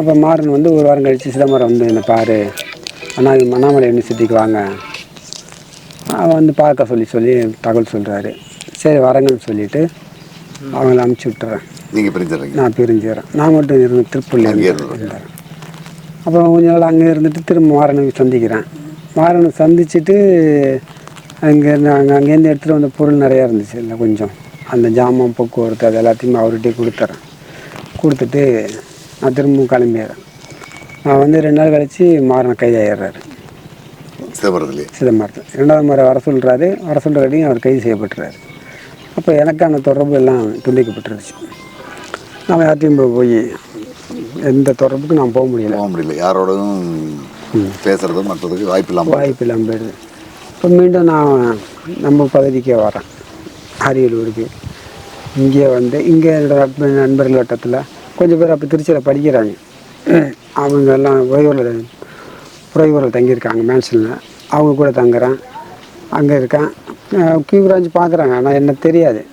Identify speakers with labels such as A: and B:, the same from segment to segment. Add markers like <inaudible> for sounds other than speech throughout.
A: அப்போ மாறன் வந்து ஒரு வாரம் கழித்து சிதம்பரம் வந்து என்னை பாரு அண்ணா அண்ணாமலை யூனிவர்சிட்டிக்கு வாங்க. அவன் வந்து பார்க்க சொல்லி சொல்லி தகவல் சொல்கிறாரு சரி வரங்கன்னு சொல்லிட்டு அவங்கள அமுச்சு விட்டுறேன்.
B: நீங்கள் பிரிஞ்சிடுறீங்க.
A: நான் பிரிஞ்சிடறேன். நான் மட்டும் இருந்து திருப்பூர்ல
B: அங்கே.
A: இருந்தேன் அப்புறம் கொஞ்ச நாள் அங்கே இருந்துட்டு திரும்ப மாறனை சந்திக்கிறேன். மாறனை சந்திச்சுட்டு அங்கே நாங்கள் அங்கேருந்து எடுத்துகிட்டு வந்த பொருள் நிறையா இருந்துச்சு இல்லை கொஞ்சம். அந்த ஜாமான் போக்குவரத்து அது எல்லாத்தையுமே அவர்கிட்டயே கொடுத்துட்றேன் கொடுத்துட்டு நான் திரும்பவும் கிளம்பிடுறேன் நான் வந்து ரெண்டு நாள் கழித்து மாறனை கைதாயிடுறாரு
B: சிதம்பரத்துலேயே.
A: சிதம்பரத்தில் இரண்டாவது முறை வர சொல்கிறாரு வர சொல்கிறதையும் அவர் கைது செய்யப்பட்டுறாரு. அப்போ எனக்கான தொடர்பு எல்லாம் துண்டிக்கப்பட்டுருச்சு. நான் யார்ட்டையும் போய் போய் எந்த தொடர்புக்கும் நான் போக முடியல.
B: போக முடியல. யாரோடவும் பேசுறது மற்றதுக்கு வாய்ப்பு இல்லாமல்
A: வாய்ப்பு இல்லாமல் போயிடுது. இப்போ மீண்டும் நான் நம்ம பகுதிக்கே வரேன். அரியலூருக்கு. இங்கே வந்து இங்கே நண்பர்கள் வட்டத்தில் கொஞ்சம் பேர் அப்போ திருச்சியில் படிக்கிறாங்க. அவங்க எல்லாம் ஓய்வூரில் புறையூரில் தங்கியிருக்காங்க மேன்ஷனில் அவங்க கூட தங்குறேன். அங்கே இருக்கேன். கியூ பிரான்ச் பார்க்குறாங்க ஆனால் என்ன தெரியாது.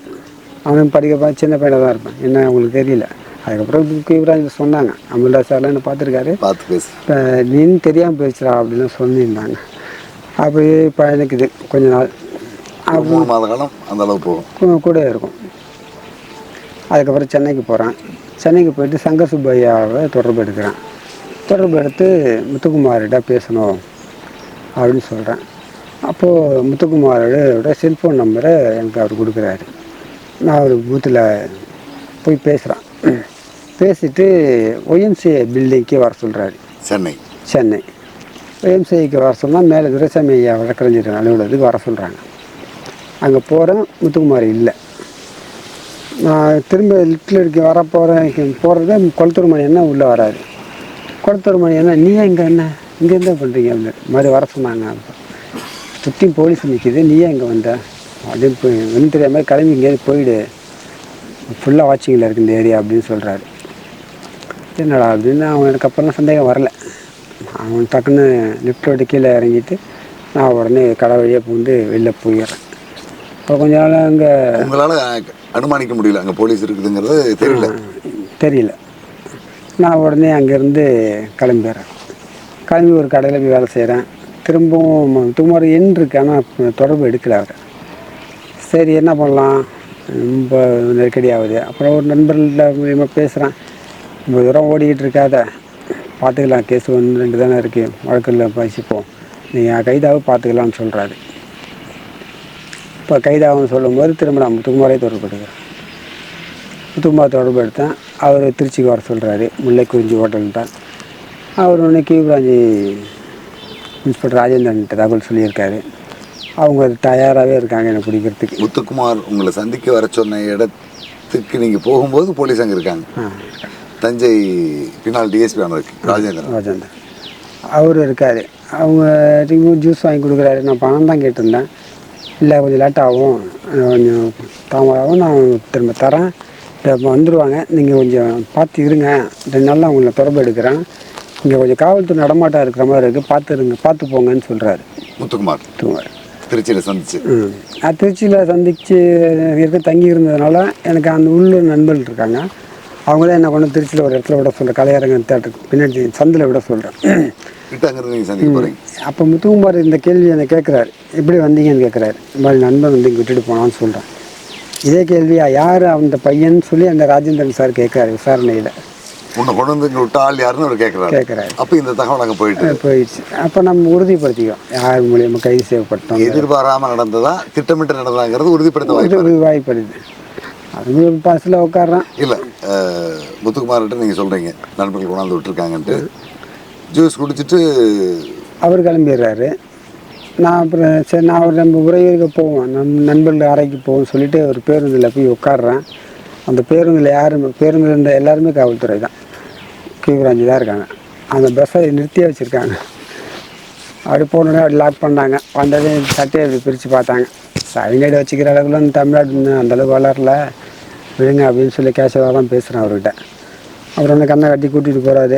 A: அவன் படிக்க பா- சின்ன பையனாக தான் இருப்பேன். என்ன அவங்களுக்கு தெரியல. அதுக்கப்புறம் கியூ பிரான்ச் சொன்னாங்க. அமுல்டா சார்லாம் என்ன பார்த்துருக்காரு?
B: பார்த்து பேசு.
A: இப்போ நீன்னு தெரியாமல் போயிடுச்சுடா அப்படின்னு சொல்லியிருந்தாங்க அப்படியே பயணிக்குது கொஞ்ச நாள்.
B: ஒரு மூணு மாத காலம் அந்த அளவு போகும்.
A: கூட இருக்கும். அதுக்கப்புறம் சென்னைக்கு போகிறேன் சென்னைக்கு போயிட்டு சங்கர் சுப்பையாவை தொடர்பு எடுக்கிறேன். தொடர்பு எடுத்து முத்துக்குமார்கிட்ட பேசணும் அப்படின்னு சொல்கிறேன் அப்போது முத்துக்குமாரோட செல்ஃபோன் நம்பரை எனக்கு அவர் கொடுக்குறாரு. நான் அவர் பூத்தில் போய் பேசுகிறேன் பேசிட்டு ஒய்எம்சிஏ பில்டிங்க்கு வர சொல்கிறாரு
B: சென்னை.
A: சென்னை. எம்சிஐக்கு வர சொன்னால் மேலே துரைசாமி ஐயா வழக்கறிஞர் அலுவலகத்துக்கு வர சொல்கிறாங்க அங்கே போகிறேன் முத்துக்குமார் இல்லை. நான் திரும்ப லிட்டில் இருக்க வர போகிறேன் போகிறது குளத்தூர் மணி என்ன உள்ளே வராது கொளத்தூர் மணி என்ன நீ இங்கே என்ன இங்கே என்ன பண்ணுறீங்க அப்படின்னு மாதிரி வர சொன்னாங்க. சுற்றியும் போலீஸ் நிற்கிது நீ ஏன் இங்கே வந்த? அப்படின்னு போய் ஒன்றும் தெரியாத மாதிரி கிளம்பி இங்கேயாவது போயிடு. ஃபுல்லாக வாட்சிங்கில் இருக்கு இந்த ஏரியா அப்படின்னு சொல்கிறாரு என்னடா அப்படின்னு அவன் எனக்கு அப்புறம் சந்தேகம் வரல. அவன் டக்குன்னு லிஃப்டோட கீழே இறங்கிட்டு நான் உடனே கடை வழியாக பூந்து வெளில போயிடுறேன். அப்புறம் கொஞ்ச நாள் அங்கே
B: உங்களால் அனுமானிக்க முடியல. அங்கே போலீஸ் இருக்குதுங்கிறது தெரியல.
A: தெரியல. நான் உடனே அங்கேருந்து கிளம்பிடுறேன் கிளம்பி ஒரு கடையில் போய் வேலை செய்கிறேன் திரும்பவும் துமார் எண் இருக்கு. ஆனால் தொடர்பு எடுக்கல அவர். சரி என்ன பண்ணலாம்? ரொம்ப நெருக்கடி ஆகுது. அப்புறம் ஒரு நண்பர்கள்ட்ட மூலியமாக பேசுகிறேன் ரொம்ப தூரம் ஓடிக்கிட்டு இருக்காத. பார்த்துக்கலாம். கேஸ் ஒன்று ரெண்டு தானே இருக்குது வழக்கில் பேசிப்போம். நீங்கள் கைதாக பார்த்துக்கலாம்னு சொல்கிறாரு இப்போ கைதாகவும் சொல்லும்போது திரும்ப நான் முத்துக்குமாரே தொடர்பு எடுக்கிறேன் முத்துக்குமார் தொடர்பு எடுத்தேன் அவர் திருச்சிக்கு வர சொல்கிறாரு முல்லைக்குறிஞ்சி ஹோட்டல் தான் அவர் ஒன்று கியூ பிராஞ்சி இன்ஸ்பெக்டர் ராஜேந்திரன் தகவல் சொல்லியிருக்காரு. அவங்க தயாராகவே இருக்காங்க என்னை பிடிக்கிறதுக்கு.
B: முத்துக்குமார் உங்களை சந்திக்க வர சொன்ன இடத்துக்கு நீங்கள் போகும்போது போலீஸ் அங்கே இருக்காங்க. தஞ்சை பின்னால் டிஎஸ்பி இருக்கு. ராஜேந்திரன்.
A: ராஜேந்திரன். அவர் இருக்கார். அவங்க ஜூஸ் வாங்கி கொடுக்குறாரு. நான் பணம் தான் கேட்டிருந்தேன். இல்லை கொஞ்சம் லேட் ஆகும். கொஞ்சம் தாமதாகும் நான் திரும்ப தரேன். இப்போ வந்துடுவாங்க நீங்கள் கொஞ்சம் பார்த்து இருங்க. ரெண்டு நாளில் உங்களை தொடர்பு எடுக்கிறேன். இங்கே கொஞ்சம் காவல்துறை நடமாட்டம் இருக்கிற மாதிரி இருக்குது பார்த்து இருங்க. பார்த்து போங்கன்னு சொல்கிறாரு
B: முத்துக்குமார்
A: தூங்குவார்
B: திருச்சியில் சந்திச்சு.
A: ம். நான் திருச்சியில் சந்தித்து இருக்க தங்கி இருந்ததுனால எனக்கு அந்த உள்ளூர் நண்பர்கள் இருக்காங்க. அவங்க தான் என்ன கொண்டு திருச்சியில் ஒரு இடத்துல விட சொல்கிறேன் கலையரங்கன் தேட்டருக்கு. பின்னாடி சந்தில் விட சொல்கிறேன்
B: கிட்ட அங்கிருந்து நீங்கள் சந்திக்க போகிறீங்க
A: அப்போ முத்துக்குமார் இந்த கேள்வி என்னை கேட்குறாரு. எப்படி வந்தீங்கன்னு கேட்குறாரு. இந்த மாதிரி நண்பன் வந்து விட்டுட்டு போனான்னு சொல்கிறேன் இதே கேள்வியா யார் அந்த பையன் சொல்லி அந்த ராஜேந்திரன் சார் கேட்குறாரு விசாரணையில்?
B: உன்னை கொண்டு வந்து இங்கே விட்ட ஆள் யாருன்னு அவர் கேட்குறாரு.
A: கேட்குறாரு.
B: அப்போ இந்த தகவல் அங்கே போயிட்டு
A: போயிடுச்சு. அப்போ நம்ம உறுதிப்படுத்திக்கிறோம் யார் மூலியமாக கைது செய்யப்பட்டோம்.
B: எதிர்பாராம நடந்ததா திட்டமிட்டு நடந்ததாங்கிறது உறுதிப்படுத்த வாய்ப்பு
A: வாய்ப்படுது அது பஸ்ஸில் உட்காடுறான்
B: இல்லை முத்துக்குமார்கிட்ட நீங்கள் சொல்கிறீங்க நண்பர்கள் கொண்டாந்து விட்டுருக்காங்கன்ட்டு. ஜூஸ் குடிச்சிட்டு
A: அவர் கிளம்பிடுறாரு. நான் அப்புறம் சரி நான் ஒரு நம்ம உறையூருக்கு போவோம். நம் நண்பர்கள் அறைக்கு போவோம் சொல்லிட்டு ஒரு பேருந்தில் போய் உட்காடுறேன் அந்த பேருந்தில் யாரும் பேருந்தில் இருந்த எல்லாருமே காவல்துறை தான். கீவிராஞ்சி தான் இருக்காங்க. அந்த பஸ்ஸை நிறுத்தியே வச்சுருக்காங்க. அப்படி போனோடனே அப்படி லாக் பண்ணாங்க. வந்ததே சட்டையை அப்படி பிரித்து பார்த்தாங்க. சைனைடு வச்சுக்கிற அளவுக்குலாம் இந்த தமிழ்நாடு இன்னும் வளரல. விடுங்க அப்படின்னு சொல்லி கேஷவாக தான் பேசுகிறேன் அவர்கிட்ட. அப்புறம் அந்த கண்ணை கட்டி கூட்டிகிட்டு போகிறாரு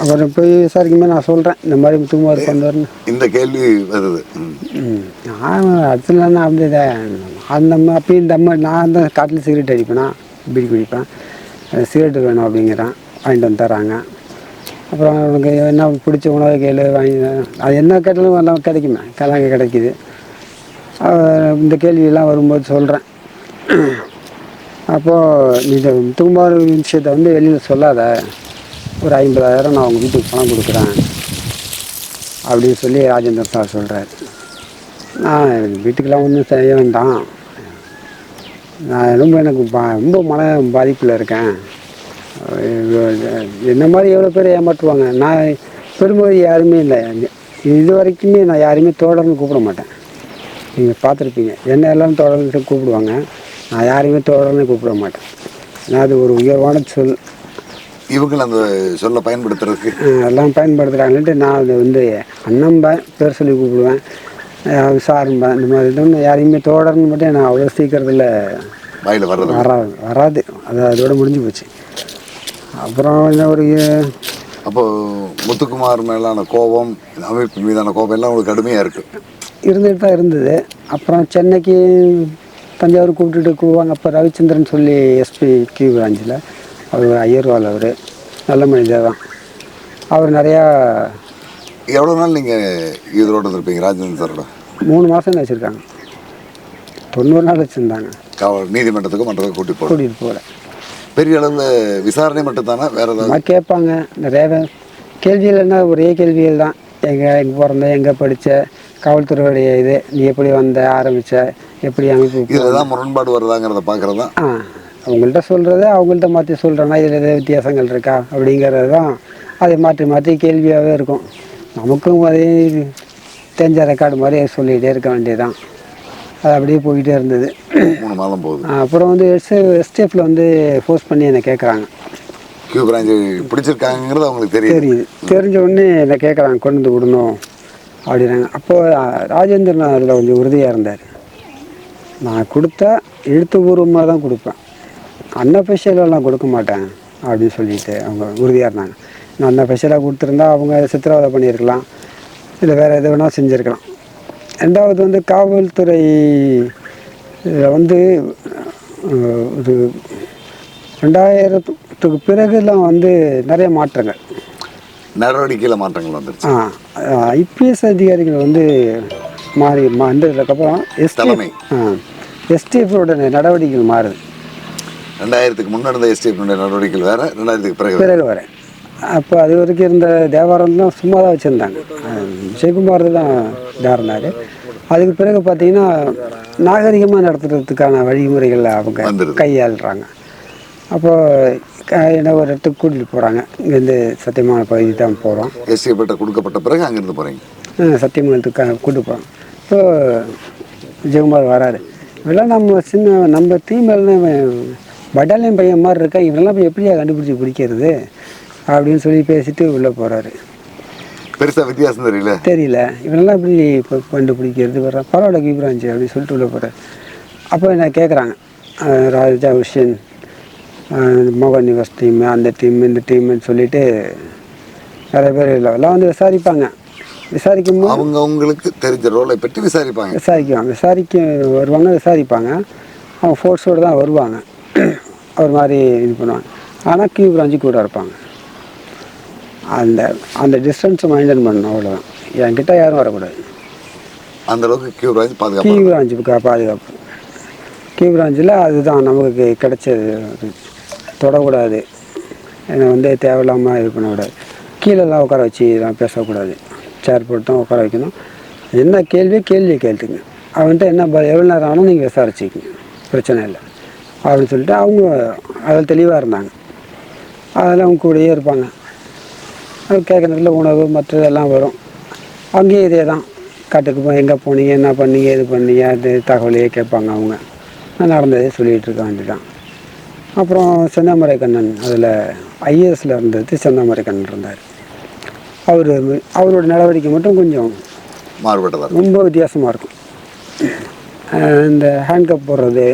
A: அப்புறம் போய் விசாரிக்கும்போது நான் சொல்கிறேன் இந்த மாதிரி முத்துக்குமார் கொண்டு வரணும்
B: இந்த கேள்வி வருது.
A: நான் நான் அப்படி அந்த அப்பயும் இந்த அம்மா நான் தான் காட்டில் சிகரெட் அடிப்பேனா? பீடி குடிப்பேன். சிகரெட் வேணும் அப்படிங்கிறான். வாங்கிட்டு வந்து தராங்க அப்புறம் உனக்கு என்ன பிடிச்ச உணவு கேளு வாங்கி அது என்ன கேட்டாலும் எல்லாம் கிடைக்குமே. கிழங்கு கிடைக்குது. இந்த கேள்வியெல்லாம் வரும்போது சொல்கிறேன் அப்போது நீ இந்த விஷயத்தை வந்து வெளியில் சொல்லாத. ஒரு ஐம்பதாயிரம் நான் உங்கள் வீட்டுக்கு பணம் கொடுக்குறேன் அப்படின்னு சொல்லி ராஜேந்திரன் சார் சொல்கிறாரு நான் வீட்டுக்கெல்லாம் ஒன்றும் செய்ய வேண்டாம். நான் ரொம்ப எனக்கு பா- ரொம்ப மன பாதிப்பில் இருக்கேன். என்ன மாதிரி எவ்வளோ பேர் ஏமாற்றுவாங்க? நான் பெரும்போது யாருமே இல்லை. இது வரைக்குமே நான் யாரையுமே தோழர்னு கூப்பிட மாட்டேன். நீங்கள் பார்த்துருப்பீங்க. என்ன எல்லாம் தோழர்னு கூப்பிடுவாங்க நான் யாரையுமே தோழர்னு கூப்பிட மாட்டேன். நான் அது ஒரு உயர்வான சொல்.
B: இவங்களும் அந்த சொல்ல பயன்படுத்துறதுக்கு?
A: எல்லாம் பயன்படுத்துகிறாங்கன்ட்டு நான் அதை வந்து அண்ணம்பேன் பேர் சொல்லி கூப்பிடுவேன். சாரும்பேன் இந்த மாதிரி இன்னும் யாரையுமே தோழர்னு மட்டும் நான் அவ்வளோ சீக்கிரத்தில்
B: வாயில வர்றது
A: வராது வராது. அது அதோட முடிஞ்சு போச்சு. அப்புறம் என்ன ஒரு
B: அப்போ முத்துக்குமார் மேலான கோபம் அமைப்பு மீதான கோபம் எல்லாம் உங்களுக்கு கடுமையா இருக்கு.
A: இருந்துட்டு தான் இருந்தது. அப்புறம் சென்னைக்கு தஞ்சாவூர் கூப்பிட்டுட்டு கூவாங்க அப்போ ரவிச்சந்திரன் சொல்லி எஸ்பி கியூ பிரான்ச்சில் அவர் ஒரு ஐயர்வால் அவர். நல்ல மனிதர் தான். அவர் நிறையா
B: எவ்வளவு நாள் நீங்க இதோட இருந்திருப்பீங்க ராஜேந்திரன் சாரோட?
A: மூணு மாதம் வச்சுருக்காங்க. தொண்ணூறு நாள் வச்சுருந்தாங்க.
B: காவல் நீதிமன்றத்துக்கு மன்றத்துக்கு கூட்டி போகணும்
A: கூட்டிகிட்டு போகல.
B: பெரிய அளவுல விசாரணை மட்டும் தானே வேற ஏதாவது?
A: கேட்பாங்க. நிறைய வே- கேள்விகள் என்ன? ஒரே கேள்விகள் தான். எங்கே எங்கே பிறந்த எங்கே படித்த காவல்துறையுடைய இது. நீ எப்படி வந்த ஆரம்பித்த எப்படி அமைப்பு
B: இதுல தான் முரண்பாடு வருதாங்கிறத பார்க்கறது? தான்
A: ஆ. அவங்கள்ட்ட சொல்கிறத அவங்கள்ட்ட மாற்றி சொல்கிறேன்னா இதில் எதாவது வித்தியாசங்கள் இருக்கா? அப்படிங்கிறது தான் அதை மாற்றி மாற்றி கேள்வியாகவே இருக்கும். நமக்கும் அதே தெரிஞ்ச ரெக்கார்டு மாதிரி சொல்லிகிட்டே இருக்க வேண்டியதுதான். அது அப்படியே போய்கிட்டே இருந்தது.
B: மூணு மாதம் போகுது.
A: அப்புறம் வந்து எஸ் எஸ்டேஃபில் வந்து ஃபோர்ஸ் பண்ணி என்னை கேட்குறாங்க
B: கியூ பிரான்ச் பிடிச்சிருக்காங்கிறது அவங்களுக்கு தெரியுது.
A: தெரியுது. தெரிஞ்ச உடனே என்னை கேட்குறாங்க கொண்டு வந்து விடணும். அப்படின்னாங்க. அப்போ ராஜேந்திரன் அதில் கொஞ்சம் உறுதியாக இருந்தார். நான் கொடுத்தா எழுத்துப்பூர்வமாக தான் கொடுப்பேன். அன்னஃபெஷியலெல்லாம் கொடுக்க மாட்டேன் அப்படின்னு சொல்லிட்டு அவங்க உறுதியாக இருந்தாங்க. நான் அன்னஃபெஷியலாக கொடுத்துருந்தா அவங்க சித்திரவதை பண்ணியிருக்கலாம். இல்லை வேறு எது வேணால் செஞ்சுருக்கலாம். ரெண்டாவது வந்து காவல்துறை வந்து ஒரு ரெண்டாயிரத்துக்கு பிறகுலாம் வந்து நிறைய மாற்றங்கள்.
B: நடவடிக்கையில மாற்றங்கள் வந்துருச்சு.
A: ஐபிஎஸ் அதிகாரிகள் வந்து மாறி வந்ததுக்கப்புறம்
B: தலைமை.
A: எஸ்டிஎஃப் எஸ்டிஎஃபோட நடவடிக்கைகள் மாறுது.
B: ரெண்டாயிரத்துக்கு முன்னாடி இருந்த எஸ்டிஎஃப் நடவடிக்கைகள் வேற ரெண்டாயிரத்துக்கு பிறகு வேற.
A: பிறகு வர அப்போ அது வரைக்கும் இருந்த தேவாரம் தான் சும்மா தான் வச்சுருந்தாங்க. ஜெயக்குமார் தான் இதாக இருந்தார் அதுக்கு பிறகு பார்த்தீங்கன்னா நாகரிகமாக நடத்துறதுக்கான வழிமுறைகளை அவங்க. கையாளுறாங்க. அப்போ க- என்ன ஒரு இடத்துக்கு கூட்டிகிட்டு போகிறாங்க இங்கேருந்து சத்தியமான பகுதி தான் போகிறோம்
B: எஸ்டிஎஃப் கிட்ட கொடுக்கப்பட்ட பிறகு அங்கிருந்து போறீங்க?
A: சத்தியமங்கலத்துக்கு கூட்டு போகிறோம் இப்போ விஜயகுமார் வராரு. இவெல்லாம் நம்ம சின்ன நம்ம டீம் பட்டாலியன் பையன் மாதிரி இருக்கா? இவரெல்லாம் போய் எப்படியா கண்டுபிடிச்சி பிடிக்கிறது அப்படின்னு சொல்லி பேசிட்டு உள்ளே போகிறாரு
B: பெருசா வித்தியாசம் தெரியல.
A: தெரியல. இவரெல்லாம் எப்படி இப்போ கண்டுபிடிக்கிறது? வர்ற பரவாயில்ல கீப்ராஞ்சி அப்படின்னு சொல்லிட்டு உள்ளே போகிறார் அப்போ என்ன கேட்குறாங்க ராஜா அஹ், மோகன் நிவாஸ் டீம் அந்த டீம் இந்த டீம்னு சொல்லிட்டு நிறைய பேர் இல்லை எல்லாம் வந்து விசாரிப்பாங்க. விசாரிக்கும் போது
B: அவங்க அவங்களுக்கு தெரிஞ்ச ரோலை பற்றி விசாரிப்பாங்க.
A: விசாரிக்குவாங்க. விசாரிக்க வருவாங்க விசாரிப்பாங்க. அவங்க ஃபோர்ஸோடு தான் வருவாங்க. <clears throat> ஒரு மாதிரி இது பண்ணுவாங்க. ஆனால் கியூ பிரான்ச்சு கூட இருப்பாங்க. அந்த அந்த டிஸ்டன்ஸை மெயின்டைன் பண்ணணும் அவ்வளோதான் என்கிட்ட யாரும் வரக்கூடாது.
B: அந்த அளவுக்கு கியூ பிரான்ச் பாதுகாப்பு
A: கியூ பிரான்ச்சுக்கு பாதுகாப்பு. கியூ பிரான்ச்சில் அதுதான் நமக்கு கிடைச்சது. தொடக்கூடாது. என்னை வந்து தேவையில்லாமல் இது பண்ணக்கூடாது. கீழெல்லாம் உட்கார வச்சு இதெல்லாம் பேசக்கூடாது. சேர் போட்டு தான் உட்கார வைக்கணும். என்ன கேள்வியோ கேள்வியை கேட்டுங்க அவன்கிட்ட என்ன எவ்வளோ நேரம் ஆனாலும் நீங்கள் விசாரிச்சிக்கங்க. பிரச்சனை இல்லை. அப்படின்னு சொல்லிட்டு அவங்க அதில் தெளிவாக இருந்தாங்க. அதெல்லாம் அவங்க கூடயே இருப்பாங்க. அது கேட்குறதுல உணவு மற்றதெல்லாம் வரும். அங்கேயும் இதே தான். காட்டுக்கு போய் எங்கே போனீங்க என்ன பண்ணீங்க இது பண்ணீங்க அது தகவலையே கேட்பாங்க அவங்க. நடந்ததே சொல்லிகிட்டு இருக்க வேண்டியதான் அப்புறம் செந்தாமரை கண்ணன் அதில் ஐஏஎஸில் இருந்தது செந்தாமரை கண்ணன் இருந்தார். அவர் அவரோட நடவடிக்கை மட்டும் கொஞ்சம்
B: மாறுபட்டதா
A: ரொம்ப வித்தியாசமாக இருக்கும். இந்த ஹேண்ட்கப் போடுறது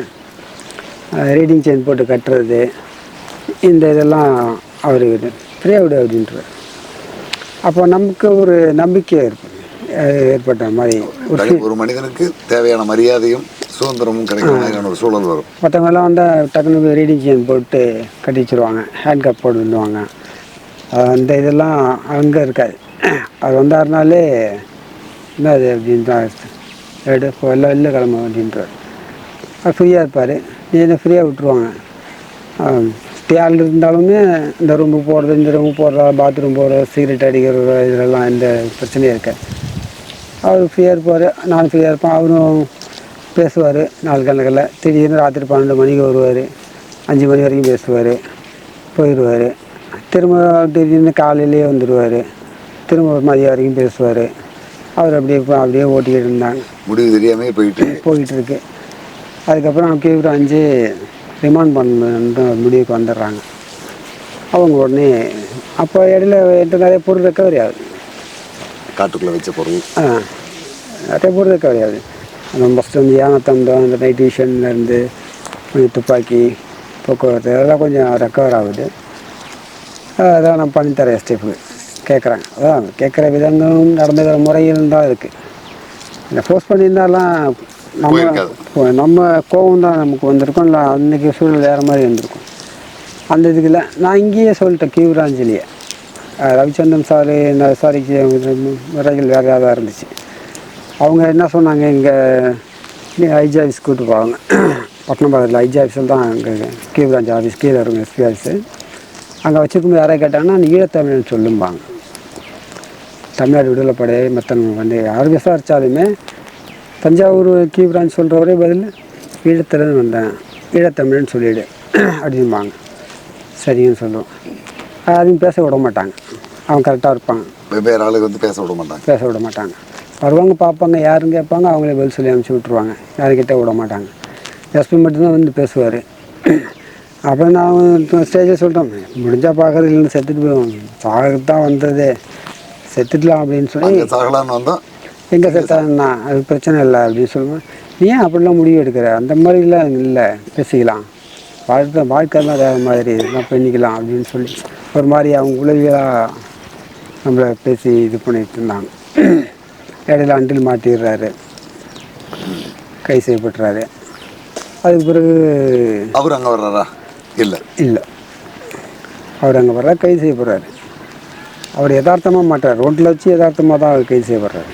A: ரீடிங் செயின் போட்டு கட்டுறது இந்த இதெல்லாம் அவர் ஃப்ரீயாக விடு அப்படின்றார். அப்போ நமக்கு ஒரு நம்பிக்கை ஏற்படும் ஏற்பட்ட மாதிரி ஒரு
B: தனி- ஒரு மனிதனுக்கு தேவையான மரியாதையும் சுதந்திரமும் கிடைக்கிற மாதிரியான ஒரு சூழல் வரும்.
A: மற்றவங்கெல்லாம் வந்து டக்குனு ரீடிங் செயின் போட்டு கட்டி வச்சிருவாங்க ஹேண்ட் கப் போட்டு விடுவாங்க அந்த இதெல்லாம் அங்கே இருக்காது. அது வந்தாருனாலே என்ன அது அப்படின்னு தான் எடு இப்போ எல்லாம் வெளில கிளம்ப அப்படின்றார். அவர் ஃப்ரீயாக இருப்பார். என்ன ஃப்ரீயாக விட்ருவாங்க ஸ்டேல் இருந்தாலுமே இந்த ரூமுக்கு போகிறது இந்த ரூமுக்கு போகிறதா பாத்ரூம் போகிறது சிகரெட் அடிக்கிறது இதெல்லாம் எந்த பிரச்சனையும் இருக்காது. அவர் ஃப்ரீயாக இருப்பார் நான் ஃப்ரீயாக இருப்பேன் அவரும் பேசுவார் நாலு கணக்கில். திடீர்னு ராத்திரி பன்னெண்டு மணிக்கு வருவார் அஞ்சு மணி வரைக்கும் பேசுவார் போயிடுவார். திரும்ப திடீர்னு காலையிலேயே வந்துடுவார் திரும்ப மதியம் வரைக்கும் பேசுவார். அவர் அப்படியே அப்படியே ஓட்டிக்கிட்டு இருந்தாங்க.
B: முடிவு தெரியாமே போயிட்டு இருக்கு.
A: போயிட்டு இருக்கு. அதுக்கப்புறம் கீழ் அஞ்சு ரிமாண்ட் பண்ண முடிவுக்கு வந்துடுறாங்க. அவங்க உடனே அப்போ இடையில நிறைய பொருள் ரெக்கவரி ஆகுது
B: காட்டுக்குள்ள வச்ச பொருள்.
A: ஆ நிறைய பொருள் ரெக்கவரி ஆகுது அந்த ஃபஸ்ட்டு வந்து ஏனத்தந்தம் அந்த நைட் விஷன்லேருந்து கொஞ்சம் துப்பாக்கி போக்குவரத்து அதெல்லாம் கொஞ்சம் ரெக்கவர் ஆகுது. அதான் நான் பண்ணித்தரேன் எஸ்டேஃபுக்கு கேட்குறாங்க அதான் கேட்குற விதங்களும் நடந்துக்கிற முறைகளும் தான் இருக்குது இந்த ஃபோர்ஸ் பண்ணியிருந்தாலாம் நம்ம நம்ம கோவம் தான் நமக்கு வந்திருக்கும். இல்லை அன்றைக்கி சூழ்நிலை வேறு மாதிரி இருந்திருக்கும் அந்த இதுக்குல நான் இங்கேயே சொல்லிட்டேன் கீவராஞ்சலியை ரவிச்சந்திரன் சார் இந்த விசாரிக்க முறைகள் வேறு ஏதாவது இருந்துச்சு. அவங்க என்ன சொன்னாங்க இங்கே ஐஜி ஆஃபீஸ் கூட்டு போவாங்க. பட்டணம் பக்கத்தில் ஐஜி ஆஃபீஸில் தான் அங்கே கீவராஞ்சி ஆஃபீஸ் கீழே இருக்கும் எஸ்பி ஆஃபீஸு. அங்கே வச்சுருக்கும்போது யாரை கேட்டாங்கன்னா நீ ஈழத்தமிழன் சொல்லும்பாங்க. தமிழ்நாடு விடுதலைப்படை மற்ற வந்து யார் விசாரித்தாலுமே தஞ்சாவூர் கீ பிரான்ச் சொல்கிறவரே பதில் ஈழத்துலேருந்து வந்தேன். ஈழத்தமிழ்னு சொல்லிவிடு அப்படிம்பாங்க சரின்னு சொல்லுவோம் அதையும் பேச விட மாட்டாங்க. அவங்க கரெக்டாக இருப்பாங்க
B: வெவ்வேறு ஆளுங்க வந்து பேச விட மாட்டாங்க.
A: பேச விட மாட்டாங்க. வருவாங்க பார்ப்பாங்க யாருன்னு கேட்பாங்க அவங்களே பதில் சொல்லி அனுப்பிச்சி விட்ருவாங்க யாருக்கிட்ட விட மாட்டாங்க. எஸ்பி மட்டும்தான் வந்து பேசுவார். அப்போ நான் ஸ்டேஜில் சொல்லிட்டேன் முடிஞ்சால் பார்க்குறது இல்லைன்னு செத்துட்டு போயிடுவோம் சாகிறது தான் வந்ததே. செத்துடலாம் அப்படின்னு சொல்லி
B: சாகலான்னு வந்தோம்.
A: எங்கே செத்தாங்கன்னா அது பிரச்சனை இல்லை அப்படின்னு சொல்லுவேன் நீ ஏன் அப்படிலாம் முடிவு எடுக்கிற? அந்த மாதிரிலாம் இல்லை பேசிக்கலாம். வாழ்க்கை வாழ்க்கை தான் வேறு மாதிரி இதெல்லாம் பண்ணிக்கலாம் அப்படின்னு சொல்லி ஒரு மாதிரி அவங்க உளவியலாக நம்மளை பேசி இது பண்ணிட்டு இருந்தாங்க. இடையில அண்டில் மாட்டிடுறாரு. கை செய்யப்பட்டுறாரு. அதுக்கு பிறகு
B: அவர் அங்கே வர்றாரா? இல்லை.
A: இல்லை. அவர் அங்கே வர்ற கைது செய்யப்படுறாரு அவர் யதார்த்தமாக மாட்டார் ரோட்டில் வச்சு யதார்த்தமாக தான் அவர் கைது செய்யப்படுறாரு.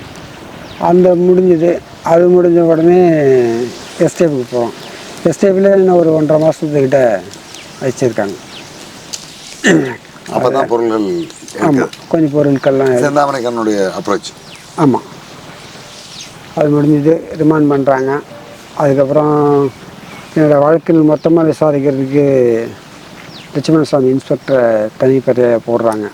A: அந்த முடிஞ்சது. அது முடிஞ்ச உடனே எஸ்டேப்புக்கு போகிறோம் எஸ்டேப்பில் இன்னும் ஒரு ஒன்றரை மாதத்துக்கிட்ட வச்சுருக்காங்க.
B: அப்போ தான் பொருள்கள்
A: ஆமாம் கொஞ்சம் பொருட்கள்லாம்
B: செந்தாமரை கண்ணனுடைய அப்ரோச்
A: ஆமாம் அது முடிஞ்சது ரிமாண்ட் பண்ணுறாங்க அதுக்கப்புறம் என்னோடய வழக்கில் மொத்தமாக விசாரிக்கிறதுக்கு லட்சுமண சுவாமி இன்ஸ்பெக்டரை தனிப்பெரிய போடுறாங்க.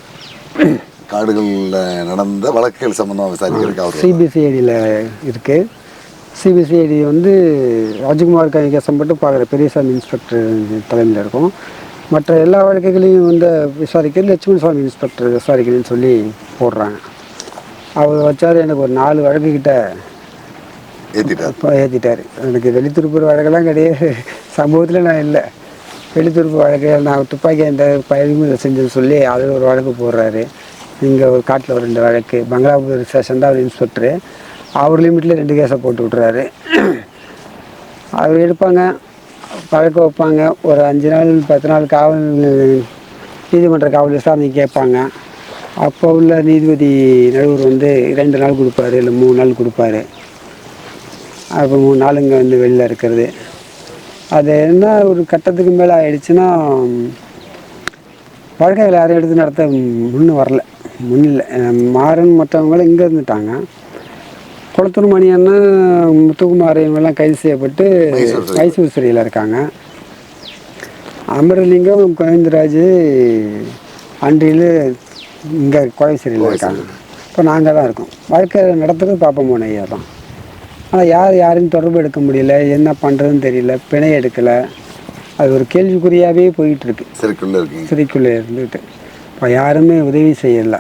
B: காடுகளில் நடந்த வழக்குகள் சம்பந்தமாக விசாரிக்கிறதுக்கு அவர்
A: சிபிசிஐடியில் இருக்குது சிபிசிஐடி வந்து ராஜ்குமார் கை கேசம் மட்டும் பார்க்குற பெரியசாமி இன்ஸ்பெக்டர் தலைமையில் இருக்கும். மற்ற எல்லா வழக்குகளையும் வந்து விசாரிக்க லட்சுமண சுவாமி இன்ஸ்பெக்டர் விசாரிக்கணும்னு சொல்லி போடுறாங்க. அவர் வச்சார் எனக்கு ஒரு நாலு வழக்கு கிட்ட
B: ஏற்றிட்டார்
A: ஏற்றிட்டார் எனக்கு வெளித்திருப்பூர் வழக்கெல்லாம் கிடையாது. சம்பவத்தில் நான் இல்லை. வெளித்திருப்பு வழக்கு நான் துப்பாக்கி அந்த பயிர்வு செஞ்சது சொல்லி அதில் ஒரு வழக்கு போடுறாரு. இங்கே ஒரு காட்டில் ஒரு ரெண்டு வழக்கு. பங்களாபுரி ஸ்டேஷன் தான் அவர் இன்ஸ்பெக்டரு. அவர் லிமிட்டில் ரெண்டு கேஸை போட்டு விட்றாரு அவர் எடுப்பாங்க. வழக்கு வைப்பாங்க. ஒரு அஞ்சு நாள் பத்து நாள் காவல் நீதிமன்ற காவல் விசாரணை கேட்பாங்க. அப்போ உள்ள நீதிபதி நடுவர் வந்து ரெண்டு நாள் கொடுப்பாரு இல்லை மூணு நாள் கொடுப்பாரு. அப்போ மூணு நாள் இங்கே வந்து வெளியில் இருக்கிறது. அது என்ன ஒரு கட்டத்துக்கு மேலே ஆயிடுச்சுன்னா வழக்கை யாரும் எடுத்து நடத்த முன்னு வரல. முன்னில்லை மாறன் மற்றவங்களும் இங்கே இருந்துட்டாங்க. குளத்தூர் மணி அண்ணன் முத்துக்குமார் இவங்கெல்லாம் கைது செய்யப்பட்டு
B: மைசூர் சிறை.
A: மைசூர் சிறையில் இருக்காங்க. அமரலிங்கம் கோவிந்தராஜ் அன்றியில் இங்கே கோவை சிறையில் இருக்காங்க. இப்போ நாங்கள் தான் இருக்கோம். வாழ்க்கை நடத்துறது பாப்பம் போன ஐயா தான். ஆனால் யார் யாரையும் தொடர்பு எடுக்க முடியல என்ன பண்ணுறதுன்னு தெரியல பிணை எடுக்கலை. அது ஒரு கேள்விக்குறியாகவே போயிட்டுருக்கு
B: சிறைக்குள்ளே இருக்கீங்க.
A: சிறைக்குள்ளே இருந்துட்டு. இப்போ யாருமே உதவி செய்யலை.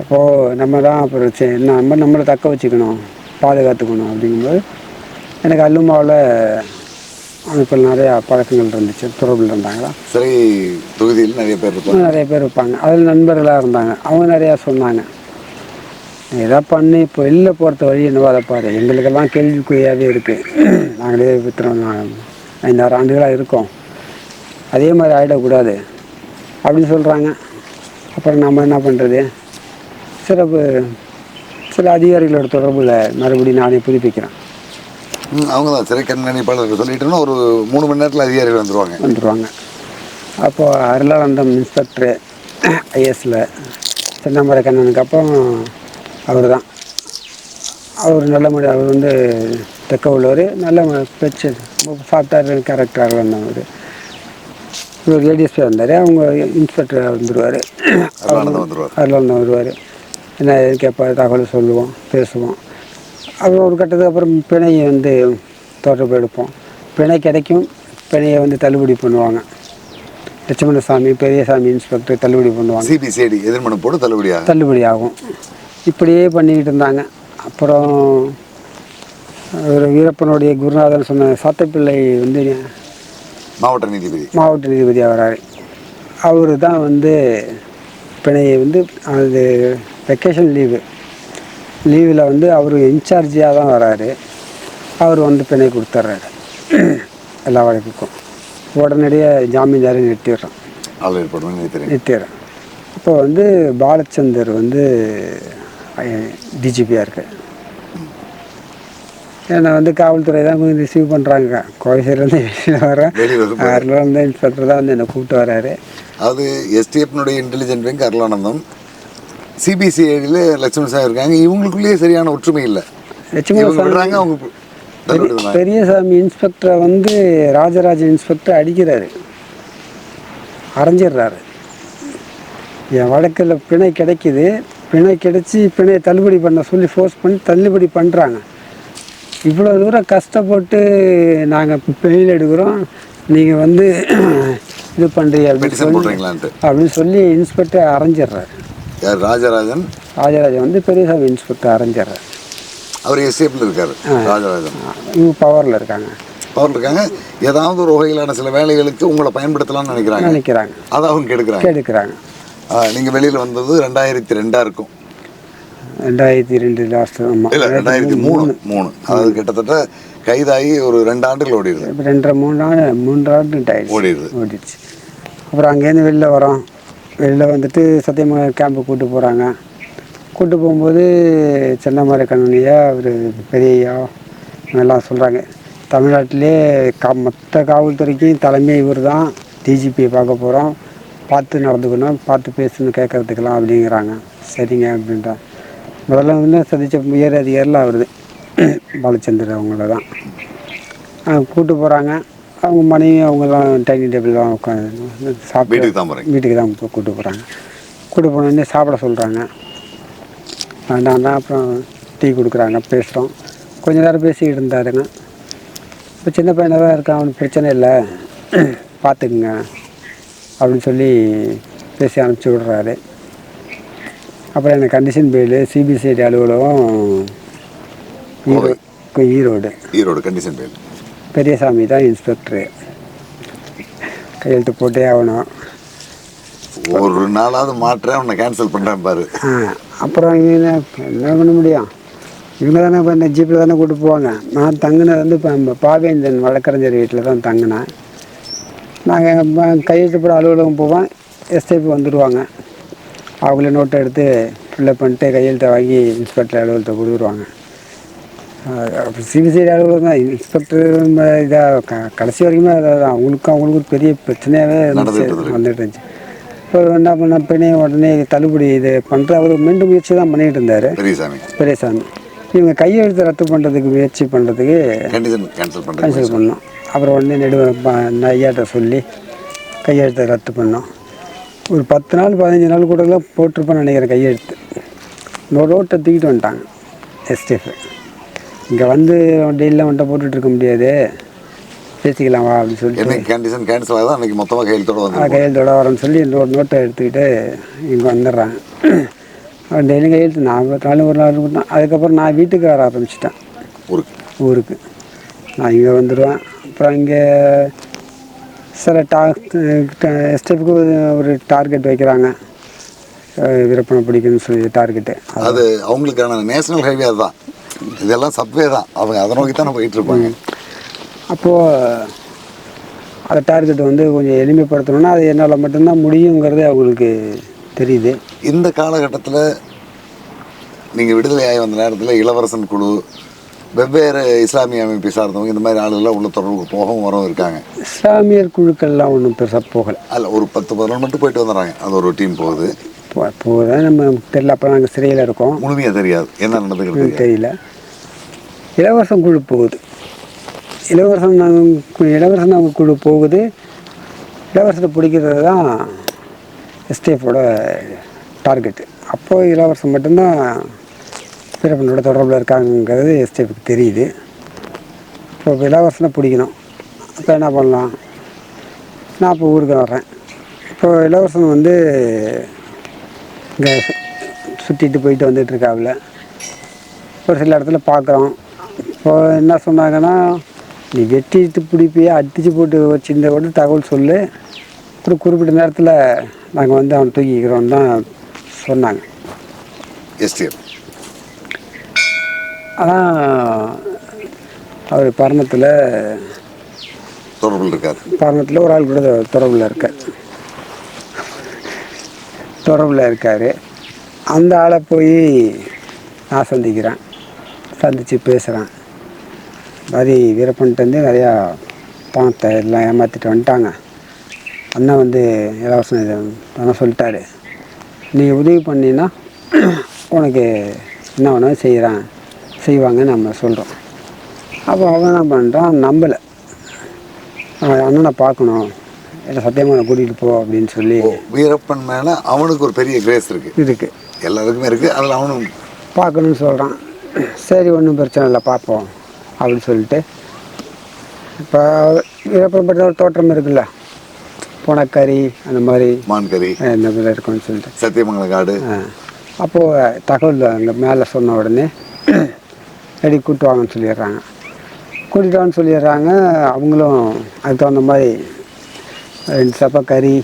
A: அப்போது நம்ம தான் அப்புறம் சரி நம்ம நம்மளை தக்க வச்சுக்கணும் பாதுகாத்துக்கணும் அப்படிங்கும்போது எனக்கு அல்லுமாவில் அமைப்பில் நிறையா பழக்கங்கள் இருந்துச்சு தொடர்பில் இருந்தாங்களா?
B: சிறை தொகுதியில் நிறைய பேர் இருப்பாங்க.
A: நிறைய பேர் இருப்பாங்க. அதில் நண்பர்களாக இருந்தாங்க. அவங்க நிறையா சொன்னாங்க. எதா பண்ணி இப்போ வெளில போகிறத வழி என்னவோ அதை பாரு. எங்களுக்கெல்லாம் கேள்விக்குறியாகவே இருக்குது நாங்களே வித்துறோம். நான் ஐந்தாறு ஆண்டுகளாக இருக்கோம். அதே மாதிரி ஆகிடக்கூடாது அப்படின்னு சொல்கிறாங்க அப்புறம் நம்ம என்ன பண்ணுறது சிறப்பு சில அதிகாரிகளோட தொடர்பில் மறுபடியும் நானே புதுப்பிக்கிறேன்.
B: அவங்க தான் சிறை கண்காணிப்பாளர் சொல்லிட்டுன்னா ஒரு மூணு மணி நேரத்தில் அதிகாரிகள் வந்துருவாங்க.
A: வந்துடுவாங்க அப்போது அருளானந்தம் இன்ஸ்பெக்டரு ஐஎஸில் சின்னமரை கண்ணனுக்கு அப்புறம் அவர் தான் அவர் நல்ல முடி அவர் வந்து தெக்க உள்ளவர். நல்ல பேச்சு சாப்பிட்டாரு கேரக்டராக வந்தவர் இவர் ஏடிஎஸ்பி வந்தார். அவங்க இன்ஸ்பெக்டர் வந்துடுவார்
B: வந்துருவார்.
A: அருளானந்தம் வருவார். என்ன கேட்பார் தகவல் சொல்லுவோம் பேசுவோம். அப்புறம் ஒரு கட்டத்துக்கு அப்புறம் பிணையை வந்து தொடர்பு எடுப்போம். பிணை கிடைக்கும் பிணையை வந்து தள்ளுபடி பண்ணுவாங்க. லட்சுமணசாமி பெரியசாமி இன்ஸ்பெக்டர் தள்ளுபடி பண்ணுவாங்க.
B: சிபிசிஐடி எதிர்மனு போட்டு தள்ளுபடியா
A: தள்ளுபடி ஆகும். இப்படியே பண்ணிக்கிட்டு இருந்தாங்க. அப்புறம் ஒரு வீரப்பனுடைய குருநாதன் சொன்ன சாத்தப்பிள்ளை வந்து
B: மாவட்ட நீதிபதி.
A: மாவட்ட நீதிபதியாக வராரு அவர் தான் வந்து பிணையை வந்து அது வெக்கேஷன் லீவு லீவில் வந்து அவர் இன்சார்ஜியாக தான் வராரு. அவர் வந்து பிணை கொடுத்துட்றாரு எல்லா வழக்குக்கும். உடனடியாக ஜாமீன்தாரி நிறுத்திடுறோம்.
B: ஆள் ஏற்படும்
A: அப்போ வந்து பாலச்சந்தர் வந்து டிஜிபியாக இருக்கு ஏன்னா வந்து காவல்துறை தான் கொஞ்சம் ரிசீவ் பண்ணுறாங்க கோயசேரிலேருந்து வெளியில் வரேன் அதில் வந்து இன்ஸ்பெக்டர் தான் வந்து என்னை கூப்பிட்டு வராரு
B: அது எஸ்டிஎஃப்னுடைய இன்டெலிஜென்ட் விங் அருளானந்தம். சிபிசிஐடியில் லட்சுமண சாமி இருக்காங்க. இவங்களுக்குள்ளேயே சரியான ஒற்றுமை இல்லை.
A: லட்சுமண
B: விடுறாங்க அவங்க.
A: பெரியசாமி இன்ஸ்பெக்டரை வந்து ராஜராஜ இன்ஸ்பெக்டர் அடிக்கிறாரு. அரைஞ்சிடுறாரு. என் வழக்கில் பிணை கிடைக்குது. பிணை கிடைச்சி பிணையை தள்ளுபடி பண்ண சொல்லி ஃபோர்ஸ் பண்ணி தள்ளுபடி பண்ணுறாங்க இவ்வளோ தூரம் கஷ்டப்பட்டு நாங்கள் பெயில் எடுக்கிறோம். நீங்கள் வந்து <clears throat> இது பண்ணுறீங்க அப்படின்னு சொல்லி அப்படின்னு சொல்லி இன்ஸ்பெக்டர் அரைஞ்சிடுறாரு.
B: யார் ராஜராஜன்?
A: ராஜராஜன் வந்து பெரியசாமி இன்ஸ்பெக்டர் அரைஞ்சிடுறாரு.
B: அவர் எஸ்டிஎஃப்ல இருக்காரு ராஜராஜன்.
A: இவங்க பவரில் இருக்காங்க.
B: அவர் இருக்காங்க. ஏதாவது ஒரு வகையிலான சில வேலைகளுக்கு உங்களை பயன்படுத்தலாம்னு நினைக்கிறாங்க.
A: நினைக்கிறாங்க.
B: அதை அவங்க கெடுக்கிறாங்க.
A: கெடுக்கிறாங்க.
B: ஆ, நீங்க வெளியில வந்தது ரெண்டாயிரத்தி ரெண்டா இருக்கும்.
A: ரெண்டாயிரத்தி ரெண்டு லாஸ்ட்
B: இல்ல ரெண்டாயிரத்தி மூணு. மூணு. அதாவது கிட்டத்தட்ட கைதாகி ஒரு ரெண்டு ஆண்டுகள் ஓடிடுது.
A: இப்போ ரெண்டரை மூணு நாள் மூன்று ஆண்டு
B: ஓடிடுது.
A: ஓடிடுச்சு. அப்புறம் அங்கேருந்து வெளில வரோம். வெளில வந்துட்டு சத்தியமங்கலம் கேம்பு கூட்டு போகிறாங்க கூட்டு போகும்போது சென்னமரை கண்ணனையா அவர் பெரியய்யா எல்லாம் சொல்கிறாங்க தமிழ்நாட்டிலே கா மொத்த காவல்துறைக்கும் தலைமை இவர் தான் டிஜிபியை பார்க்க போகிறோம் பார்த்து நடந்துக்கணும் பார்த்து பேசணும் கேட்கறதுக்கெல்லாம் அப்படிங்கிறாங்க. சரிங்க அப்படின்றான் முதல்ல வந்து சதிச்ச உயர் அதிகாரிலாம் வருது பாலச்சந்தர் அவங்கள தான். கூப்பிட்டு போகிறாங்க அவங்க மனைவி அவங்கெல்லாம் டைனிங் டேபிள் தான் உட்காந்து சாப்பிட்டு
B: வீட்டுக்கு தான் போறீங்க?
A: வீட்டுக்கு தான் கூப்பிட்டு போகிறாங்க கூப்பிட்டு போனோடனே சாப்பிட சொல்கிறாங்க வேண்டாம் தான் அப்புறம் டீ கொடுக்குறாங்க. பேசுகிறோம் கொஞ்ச நேரம் பேசிக்கிட்டு இருந்தாருங்க. இப்போ சின்ன பையனாக தான் இருக்கான். அவனுக்கு பிரச்சனை இல்லை. பார்த்துக்குங்க அப்படின்னு சொல்லி பேசி அனுப்பிச்சி விடுறாரு. அப்புறம் எனக்கு கண்டிஷன் பெயில் சிபிசிஐடி அலுவலகம் ஈரோடு ஈரோடு.
B: ஈரோடு கண்டிஷன் பேர்
A: பெரியசாமி தான் இன்ஸ்பெக்டரு கையெழுத்து போட்டே ஆகணும்.
B: ஒரு நாளாவது மாற்றேன் உன்னை கேன்சல் பண்ணுறேன் பாரு.
A: அப்புறம் என்ன பண்ண முடியும்? இவங்க தானே இப்போ இந்த ஜீப்பில் தானே கூட்டு போவாங்க. நான் தங்கினது வந்து இப்போ பாவேந்தன் வழக்கறிஞர் வீட்டில் தான் தங்கினேன். நாங்கள் கையெழுத்து போட அலுவலகம் போவோம். எஸ்ஐபி வந்துடுவாங்க அவங்களே நோட்டை எடுத்து ஃபில்லப் பண்ணிட்டு கையெழுத்தை வாங்கி இன்ஸ்பெக்டர் அலுவலகத்தை கொடுத்துருவாங்க சிபிசிஐடி அலுவலகம் தான். இன்ஸ்பெக்டர் இதாக க கடைசி வரைக்குமே அதான் அவங்களுக்கும் அவங்களுக்கும் ஒரு பெரிய பிரச்சனையாகவே இருந்துச்சு. வந்துட்டு இருந்துச்சு. இப்போ என்ன பண்ண பின்னே உடனே தள்ளுபடி இது பண்ணுற அவர் மீண்டும் முயற்சி தான் பண்ணிகிட்டு இருந்தார்.
B: பெரியசாமி.
A: இவங்க கையெழுத்தை ரத்து பண்ணுறதுக்கு முயற்சி பண்ணுறதுக்கு
B: கேன்சல்
A: பண்ணோம். அப்புறம் உடனே நெடு ஐயாட்ட சொல்லி கையெழுத்தை ரத்து பண்ணோம். ஒரு பத்து நாள் பதினஞ்சு நாள் கூட போட்டிருப்பேன்னு நினைக்கிறேன் கையெழுத்து. நோ ரோட்டை தூக்கிட்டு வந்துட்டாங்க எஸ்டிஎஃப் இங்கே வந்து டெய்லியில் வந்துட்டு போட்டுட்டு இருக்க முடியாது. பேசிக்கலாம் வா அப்படின்னு
B: என்னைக்கு கண்டிஷன் கேன்சல் ஆகுதோ? அன்னைக்கு மொத்தமாக கையெழுத்தோட வந்து
A: கையெழுத்தோட வரேன்னு சொல்லி நோட் நோட்டை எடுத்துக்கிட்டு இங்கே வந்துடுறாங்க டெய்லி கையெழுத்து நான் நாள் ஒரு நாள் கொடுத்தேன். அதுக்கப்புறம் நான் வீட்டுக்கு வர ஆரம்பிச்சிட்டேன்.
B: ஊருக்கு.
A: ஊருக்கு. நான் இங்கே வந்துடுவேன். அப்புறம் இங்கே சில டா ஸ்டெப்புக்கு ஒரு டார்கெட் வைக்கிறாங்க. விற்பனை பிடிக்குன்னு சொல்லி டார்கெட்டு.
B: அது அவங்களுக்கான நேஷனல் ஹைவே அதுதான். இதெல்லாம் சப்வே தான். அவங்க அதை நோக்கி தானே போயிட்டு இருப்பாங்க
A: அப்போது அதை டார்கெட் வந்து கொஞ்சம் எளிமைப்படுத்தணும்னா அது என்னால் மட்டும்தான் முடியுங்கிறது அவங்களுக்கு தெரியுது.
B: இந்த காலகட்டத்தில் நீங்கள் விடுதலையாகி வந்த நேரத்தில் இளவரசன் குழு வெவ்வேறு இஸ்லாமிய அமைப்பை சார்ந்தவங்க இந்த மாதிரி ஆளுகள்லாம் உள்ள தொடர்புக்கு போகவும் வரவும் இருக்காங்க.
A: இஸ்லாமியர் குழுக்கள்லாம் ஒன்றும் பெருசாக போகலை.
B: அதில் ஒரு பத்து பதினொன்று மட்டும் போயிட்டு வந்துடுறாங்க. அது ஒரு டீம் போகுது.
A: போதான் நம்ம தெரியல. அப்போ நாங்கள் சிறையில் இருக்கோம்.
B: முழுமையாக தெரியாது. என்ன நடந்துக்கிறது
A: தெரியல. இலவசம் குழு போகுது. இலவசம் நாங்கள் இலவசம் நாங்கள் குழு போகுது. இலவசத்தை பிடிக்கிறது தான் எஸ்டிஎஃபோட டார்கெட்டு அப்போ இலவசம் மட்டும்தான் வீரப்பனோட தொடர்பில் இருக்காங்கிறது எஸ்டிஎஃப்க்கு தெரியுது. இப்போ இலவசனை பிடிக்கணும். இப்போ என்ன பண்ணலாம்? நான் இப்போ ஊருக்கு வர்றேன். இப்போ இலவசம் வந்து இங்கே சுற்றிட்டு போயிட்டு வந்துட்டுருக்காப்புல. ஒரு சில இடத்துல பார்க்குறோம். இப்போ என்ன சொன்னாங்கன்னா நீ வெட்டிட்டு பிடிப்பியே அடித்து போட்டு வச்சுருந்த கூட தகவல் சொல்லு. ஒரு குறிப்பிட்ட நேரத்தில் நாங்கள் வந்து அவன் தூக்கிக்கிறோம் தான் சொன்னாங்க.
B: எஸ்டிஎஃப்
A: ஆனால் அவர் பரணத்தில்
B: தொடர்பில் இருக்காது
A: பரணத்தில் ஒரு ஆள் கூட தொடர்பில் இருக்கார் தொடர்பில் இருக்கார். அந்த ஆளை போய் நான் சந்திக்கிறேன். சந்தித்து பேசுகிறேன் மாதிரி வீரப்பன்ட்டேருந்து நிறையா பணத்தை எல்லாம் ஏமாற்றிட்டு வந்துட்டாங்க. அண்ணன் வந்து இலவசம் இது பண்ண சொல்லிட்டாரு. நீ உதவி பண்ணினா உனக்கு என்ன வேணாலும் செய்கிறேன் செய்வாங்க நம்ம சொல்கிறோம் அப்போ அவன் என்ன பண்ணுறான் நம்பலை. அண்ணனை பார்க்கணும். இல்லை சத்தியமான கூட்டிகிட்டு போ அப்படின்னு சொல்லி
B: வீரப்பன் மேலே அவனுக்கு ஒரு பெரிய கிரேஸ் இருக்குது
A: இருக்கு.
B: எல்லாருக்குமே இருக்குது அதில் அவனும்
A: பார்க்கணும்னு சொல்கிறான் சரி ஒன்றும் பிரச்சனை இல்லை பார்ப்போம் அப்படின்னு சொல்லிட்டு. இப்போ வீரப்பன்பட்ட ஒரு தோற்றம் இருக்குல்ல? புனக்கறி அந்த மாதிரி.
B: மான்கறி.
A: இந்த மாதிரி இருக்கும்னு சொல்லிட்டு.
B: சத்தியமங்கல காடு.
A: அப்போது தகவல் அங்கே மேலே சொன்ன உடனே ரெடி கூட்டு வாங்கன்னு சொல்லிடுறாங்க. கூட்டிட்டு வாங்கன்னு சொல்லிடுறாங்க. அவங்களும் அதுக்கு தகுந்த மாதிரி ரெண்டு சப்பா கறி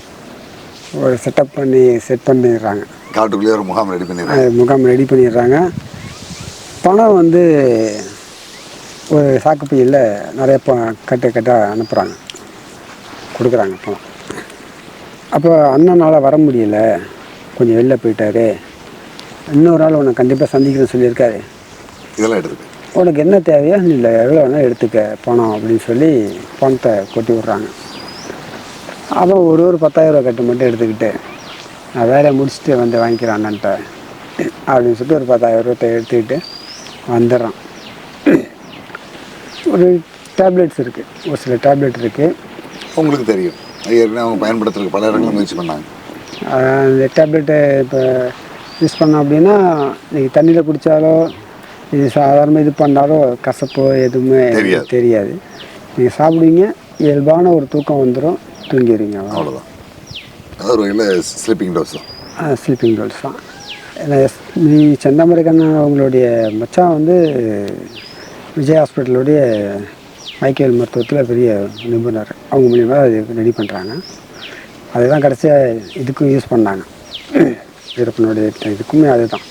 A: ஒரு செட்டப் பண்ணி செட் பண்ணிடுறாங்க.
B: காட்டுக்குள்ளேயே ஒரு முகாம் ரெடி பண்ணிடுறாங்க.
A: முகாம் ரெடி பண்ணிடுறாங்க. பணம் வந்து ஒரு சாக்குப்பையில் நிறைய ப கட்டு கட்டாக அனுப்புகிறாங்க கொடுக்குறாங்க பணம். அப்போ அண்ணனால் வர முடியல. கொஞ்சம் வெளில போயிட்டாரு. இன்னொரு நாள் உன்னை கண்டிப்பாக சந்திக்கிறேன்னு சொல்லியிருக்காரு.
B: இதெல்லாம் எடுத்துருக்கு
A: உனக்கு என்ன தேவையோ இல்லை எவ்வளோ வேணால் எடுத்துக்க பணம் அப்படின்னு சொல்லி பணத்தை கொட்டி விட்றாங்க. அவன் ஒரு ஒரு பத்தாயிரம் ரூபா கட்டு மட்டும் எடுத்துக்கிட்டு நான் வேலையை முடிச்சுட்டு வந்து வாங்கிக்கிறேன் அண்ணன்ட்ட அப்படின்னு சொல்லிட்டு ஒரு பத்தாயிரம் ரூபாய் எடுத்துக்கிட்டு வந்துடுறான். ஒரு டேப்லெட்ஸ் இருக்குது ஒரு சில டேப்லெட் இருக்குது
B: உங்களுக்கு தெரியும். ஏற்கனவே அவங்க பயன்படுத்துறதுக்கு பல இடங்களில் முயற்சி பண்ணாங்க.
A: அந்த டேப்லெட்டை இப்போ யூஸ் பண்ணோம் அப்படின்னா நீங்கள் தண்ணியில் குடித்தாலோ இது சாதாரண இது பண்ணாலோ கசப்போ எதுவுமே
B: தெரியாது.
A: நீங்கள் சாப்பிடுவீங்க இயல்பான ஒரு தூக்கம் வந்துடும் தூங்கிடுவீங்க
B: அவ்வளோதான் அது ஒரு வகையில் ஸ்லீப்பிங் டோஸ் தான்.
A: ஸ்லீப்பிங் டோல்ஸ் தான். நீ செந்தாமரைக்கண்ணா அவங்களுடைய மச்சான் வந்து விஜய் ஹாஸ்பிட்டலுடைய மைக்கேல் மருத்துவத்தில் பெரிய நிபுணர். அவங்க மூலியமாக அது ரெடி பண்ணுறாங்க அதுதான் கடைசியாக இதுக்கும் யூஸ் பண்ணாங்க. <clears throat> வீரப்பனுடைய இதுக்குமே அதுதான்.